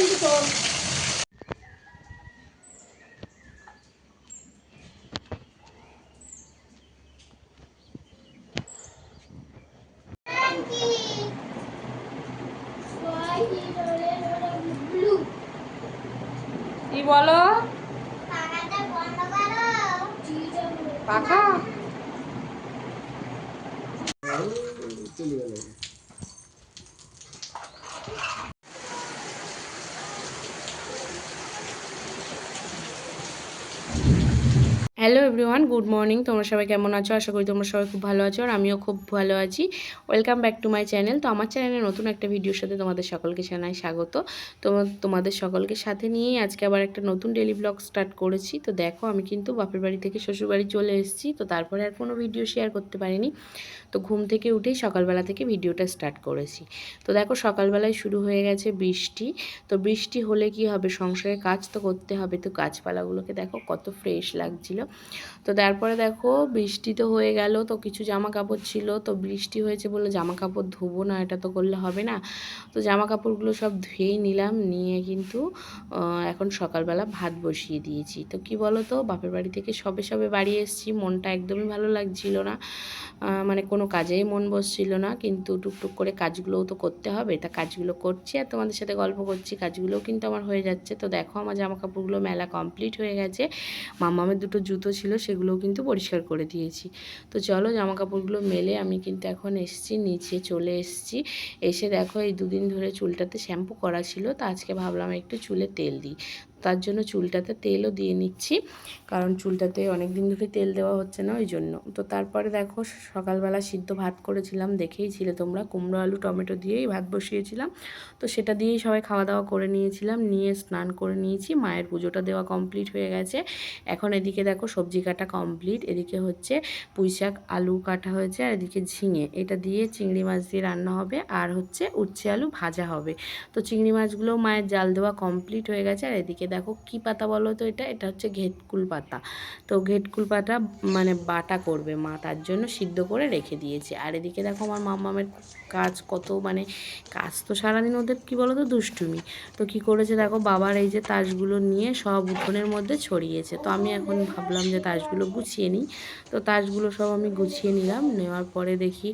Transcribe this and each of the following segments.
লাগবে কিন্তু তোর কি বলো পাখা হ্যালো এভরিওয়ান গুড মর্নিং তোমরা সবাই কেমন আছো? আশা করি তোমরা সবাই খুব ভালো আছো আর আমিও খুব ভালো আছি। Welcome back to my channel তো আমার চ্যানেলে নতুন একটা ভিডিওর সাথে তোমাদের সকলকে জানাই স্বাগত। তো তোমাদের সকলকে সাথে নিয়েই আজকে আবার একটা নতুন ডেলি ব্লগ স্টার্ট করেছি। তো দেখো, আমি কিন্তু বাপের বাড়ি থেকে শ্বশুরবাড়ি চলে এসেছি। তো তারপরে আর কোনো ভিডিও শেয়ার করতে পারিনি। তো ঘুম থেকে উঠেই সকালবেলা থেকে ভিডিওটা স্টার্ট করেছি। তো দেখো, সকালবেলায় শুরু হয়ে গেছে বৃষ্টি। তো বৃষ্টি হলে কি হবে? সংসারে কাজ তো করতে হবে। তো গাছপালাগুলোকে দেখো, কত ফ্রেশ লাগছিল। তো তারপরে দেখো বৃষ্টি তো হয়ে গেল, তো কিছু জামা কাপড় ছিল, তো বৃষ্টি হয়েছে বলে জামা কাপড় ধুবো না, এটা তো করলে হবে না। তো জামা কাপড়গুলো সব ধুয়েই নিলাম, নিয়ে কিন্তু এখন সকালবেলা ভাত বসিয়ে দিয়েছি। তো কি বলো তো বাপের বাড়ি থেকে সবে সবে বাড়ি এসেছি, মনটা একদমই ভালো লাগছিল না। মানে কোনো কাজেই মন বসছিল না, কিন্তু টুকটুক করে কাজগুলোও তো করতে হবে, তা কাজগুলো করছি আর তোমাদের সাথে গল্প করছি, কাজগুলোও কিন্তু আমার হয়ে যাচ্ছে। তো দেখো আমার জামা কাপড়গুলো মেলা কমপ্লিট হয়ে গেছে। মামামের দুটো জুতো ছিল সেগুলোও কিন্তু পরিষ্কার করে দিয়েছি। তো চলো জামা কাপড়গুলো মেলে আমি কিন্তু এখন এসেছি, নিচে চলে এসেছি। এসে দেখো এই দুদিন ধরে চুলটাতে শ্যাম্পু করা ছিল, তো আজকে ভাবলাম একটু চুলে তেল দিই। তার জন্য চুলটাতে তেলও দিয়ে নিচ্ছি। কারণ চুলটাতে অনেক দিন ধরে তেল দেওয়া হচ্ছে না ওই জন্য তো তারপরে দেখো, সকালবেলা সিদ্ধ ভাত করেছিলাম, দেখেই ছিলে তোমরা। কুমড়ো, আলু, টমেটো দিয়েই ভাত বসিয়েছিলাম। তো সেটা দিয়েই সবাই খাওয়া দাওয়া করে নিয়েছিলাম, নিয়ে স্নান করে নিয়েছি। মায়ের পুজোটা দেওয়া কমপ্লিট হয়ে গেছে। এখন এদিকে দেখো, সবজি কাটা কমপ্লিট এদিকে হচ্ছে পুঁই শাক, আলু কাটা হয়েছে, আর এদিকে ঝিঙে। এটা দিয়ে চিংড়ি মাছ দিয়ে রান্না হবে, আর হচ্ছে উচ্ছে আলু ভাজা হবে। তো চিংড়ি মাছগুলো মায়ের জাল দেওয়া কমপ্লিট হয়ে গেছে, আর এদিকে দেখো কি পাতা বলো তো এটা? এটা হচ্ছে ঘেটকুল পাতা। তো ঘেটকুল পাতা মানে বাটা করবে মা, তার জন্য সিদ্ধ করে রেখে দিয়েছে। আর এদিকে দেখো আমার মামামের কাজ কত মানে কাজ তো সারাদিন ওদের কি বলো তো দুষ্টুমি। তো কি করেছে দেখো? বাবার এই যে তাসগুলো নিয়ে সব উঠোনের মধ্যে ছড়িয়েছে। তো আমি এখন ভাবলাম যে তাসগুলো গুছিয়ে নিই। তো তাসগুলো সব আমি গুছিয়ে নিলাম। নেওয়ার পরে দেখি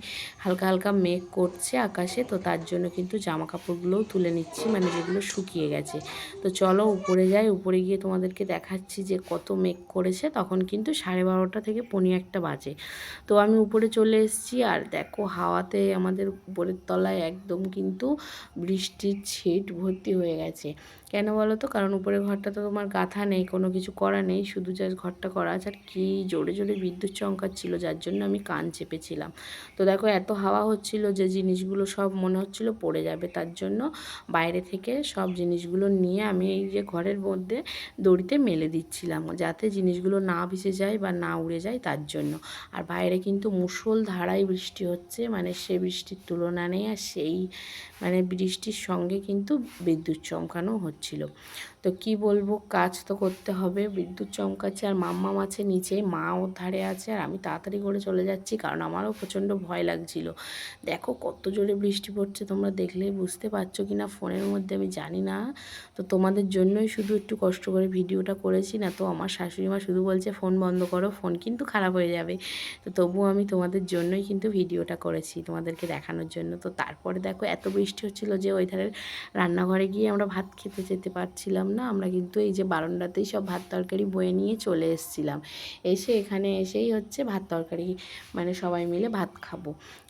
হালকা হালকা মেঘ করছে আকাশে। তো তার জন্য কিন্তু জামা কাপড়গুলোও তুলে নিচ্ছি। মানে যেগুলো শুকিয়ে গেছে। তো চলো উপরে যাই উপরে গিয়ে তোমাদেরকে দেখাচ্ছি যে কত মেঘ করেছে। তখন কিন্তু সাড়ে বারোটা থেকে পনি একটা বাজে। তো আমি উপরে চলে এসেছি আর দেখো হাওয়াতে আমাদের উপরের তলায় একদম কিন্তু বৃষ্টির ছিট ভর্তি হয়ে গেছে। কেন বলো তো? কারণ উপরের ঘরটা তো তোমার গাথা নেই, কোনো কিছু করা নেই, শুধু জাস্ট ঘরটা করা আছে। আর কি জোরে জোরে বিদ্যুৎ চমকাচ্ছিল, যার জন্য আমি কান চেপেছিলাম। তো দেখো, এত হাওয়া হচ্ছিল যে জিনিসগুলো সব মনে হচ্ছিল পড়ে যাবে। তার জন্য বাইরে থেকে সব জিনিসগুলো নিয়ে আমি এই যে ঘরের মধ্যে দড়িতে মেলে দিচ্ছিলাম, যাতে জিনিসগুলো না ভেসে যায় বা না উড়ে যায় তার জন্য। আর বাইরে কিন্তু মুষল ধারায় বৃষ্টি হচ্ছে মানে সে বৃষ্টির তুলনা নেই। আর সেই মানে বৃষ্টির সঙ্গে কিন্তু বিদ্যুৎ চমকানো হচ্ছিল তো কি বলব, কাজ তো করতে হবে। বিদ্যুৎ চমকাচ্ছে আর মাম্মা আছে নিচে মা ওর ধারে আছে আর আমি তাড়াতাড়ি করে চলে যাচ্ছি কারণ আমারও প্রচণ্ড ভয় লাগছিল। দেখো কত জোরে বৃষ্টি পড়ছে, তোমরা দেখলেই বুঝতে পারছ কি না ফোনের মধ্যে আমি জানি না। তো তোমাদের জন্যই শুধু একটু কষ্ট করে ভিডিওটা করেছি না তো আমার শাশুড়ি মা শুধু বলছে, ফোন বন্ধ করো, ফোন কিন্তু খারাপ হয়ে যাবে। তো তবুও আমি তোমাদের জন্যই কিন্তু ভিডিওটা করেছি তোমাদেরকে দেখানোর জন্য। তো তারপরে দেখো এত বৃষ্টি হচ্ছিল যে ওই ধারের রান্নাঘরে গিয়ে আমরা ভাত খেতে যেতে পারছিলাম না। আমরা কিন্তু এই যে বারান্দাতেই সব ভাত তরকারি বয়ে নিয়ে চলে এসেছিলাম। এসে এখানে এসেই হচ্ছে ভাত তরকারি মানে সবাই মিলে ভাত খাব।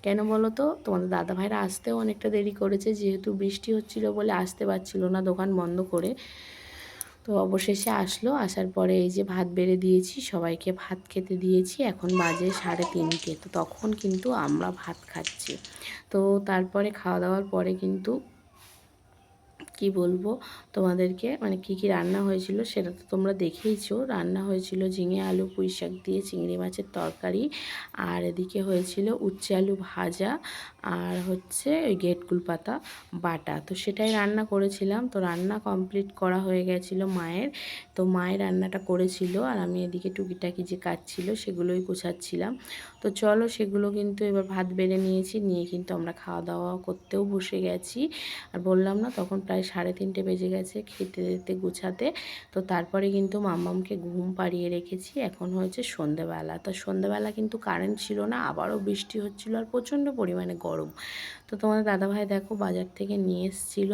কেন বলো তো তোমাদের দাদা ভাইরা আসতেও অনেকটা দেরি করেছে, যেহেতু বৃষ্টি হচ্ছিল বলে আসতে পারছিল না দোকান বন্ধ করে। তো অবশেষে আসলো, আসার পরে এই যে ভাত বেড়ে দিয়েছি, সবাইকে ভাত খেতে দিয়েছি। এখন বাজে সাড়ে তিনটে, তো তখন কিন্তু আমরা ভাত খাচ্ছি। তো তারপরে খাওয়া দাওয়ার পরে কিন্তু কি বলব? তোমাদেরকে মানে কি কি রান্না হয়েছিল সেটা তো তোমরা দেখেইছো। রান্না হয়েছিল ঝিঙে, আলু, পুঁই শাক দিয়ে, চিংড়ি মাছের তরকারি। আর এদিকে হয়েছিল উচ্ছে আলু ভাজা আর হচ্ছে ওই গেটকুল পাতা বাটা। তো সেটাই রান্না করেছিলাম। তো রান্না কমপ্লিট করা হয়ে গেছিল মায়ের। তো মায়ের রান্নাটা করেছিল আর আমি এদিকে টুকিটাকি যে কাজ ছিল সেগুলোই গোছাচ্ছিলাম। তো চলো সেগুলো কিন্তু এবার ভাত বেড়ে নিয়েছি। নিয়ে কিন্তু আমরা খাওয়া দাওয়া করতেও বসে গেছি। আর বললাম না, তখন প্রায় সাড়ে তিনটে বেজে গেছে খেতে দিতে গুছাতে। তো তারপরে কিন্তু মাম্মামকে ঘুম পাড়িয়ে রেখেছি। এখন হয়েছে সন্ধেবেলা। তো সন্ধেবেলা কিন্তু কারেন্ট ছিল না, আবারও বৃষ্টি হচ্ছিল আর প্রচণ্ড পরিমাণে গরম। তো তোমাদের দাদাভাই দেখো বাজার থেকে নিয়ে এসেছিল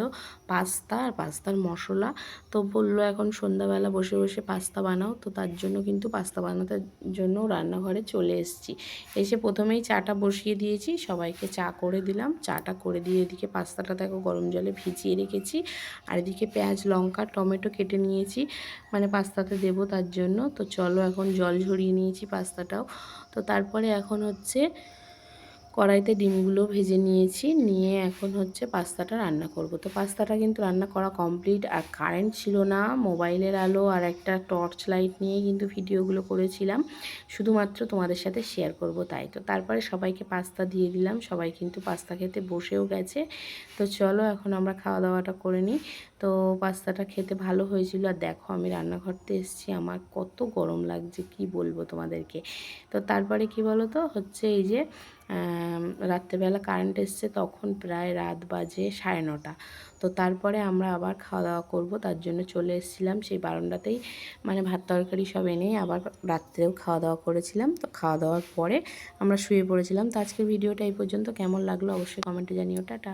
পাস্তা আর পাস্তার মশলা। তো বলল এখন সন্ধ্যাবেলা বসে বসে পাস্তা বানাও। তো তার জন্য কিন্তু পাস্তা বানানোর জন্য রান্নাঘরে চলে এসেছি। এসে প্রথমেই চাটা বসিয়ে দিয়েছি, সবাইকে চা করে দিলাম। চাটা করে দিয়ে এদিকে পাস্তাটা দেখো গরম জলে ভিজিয়ে রেখেছি। আর এদিকে পেঁয়াজ, লঙ্কা, টমেটো কেটে নিয়েছি। মানে পাস্তাতে দেবো তার জন্য। তো চলো এখন জল ঝরিয়ে নিয়েছি পাস্তাটাও। তো তারপরে এখন হচ্ছে কড়াইতে ডিমগুলো ভেজে নিয়েছি, নিয়ে এখন হচ্ছে পাস্তাটা রান্না করব। তো পাস্তাটা কিন্তু রান্না করা কমপ্লিট, আর কারেন্ট ছিল না, মোবাইলের আলো আর একটা টর্চ লাইট নিয়ে কিন্তু ভিডিওগুলো করেছিলাম। শুধুমাত্র তোমাদের সাথে শেয়ার করব তাই। তো তারপরে সবাইকে পাস্তা দিয়ে দিলাম, সবাই কিন্তু পাস্তা খেতে বসেও গেছে। তো চলো এখন আমরা খাওয়া দাওয়াটা করে নিই। তো পাস্তাটা খেতে ভালো হয়েছিল, আর দেখো আমি রান্নাঘরতে এসেছি, আমার কত গরম লাগছে, কি বলব তোমাদেরকে। তো তারপরে কি বলো তো হচ্ছে এই যে রাত্রেবেলা কারেন্ট এসছে তখন প্রায় রাত বাজে সাড়ে নটা। তো তারপরে আমরা আবার খাওয়া দাওয়া করব, তার জন্য চলে এসেছিলাম সেই বারান্দাতেই। মানে ভাত তরকারি সব এনেই আবার রাত্রেও খাওয়া দাওয়া করেছিলাম। তো খাওয়া দাওয়ার পরে আমরা শুয়ে পড়েছিলাম। তো আজকের ভিডিওটা এই পর্যন্ত। কেমন লাগল অবশ্যই কমেন্টে জানিও। টাটা।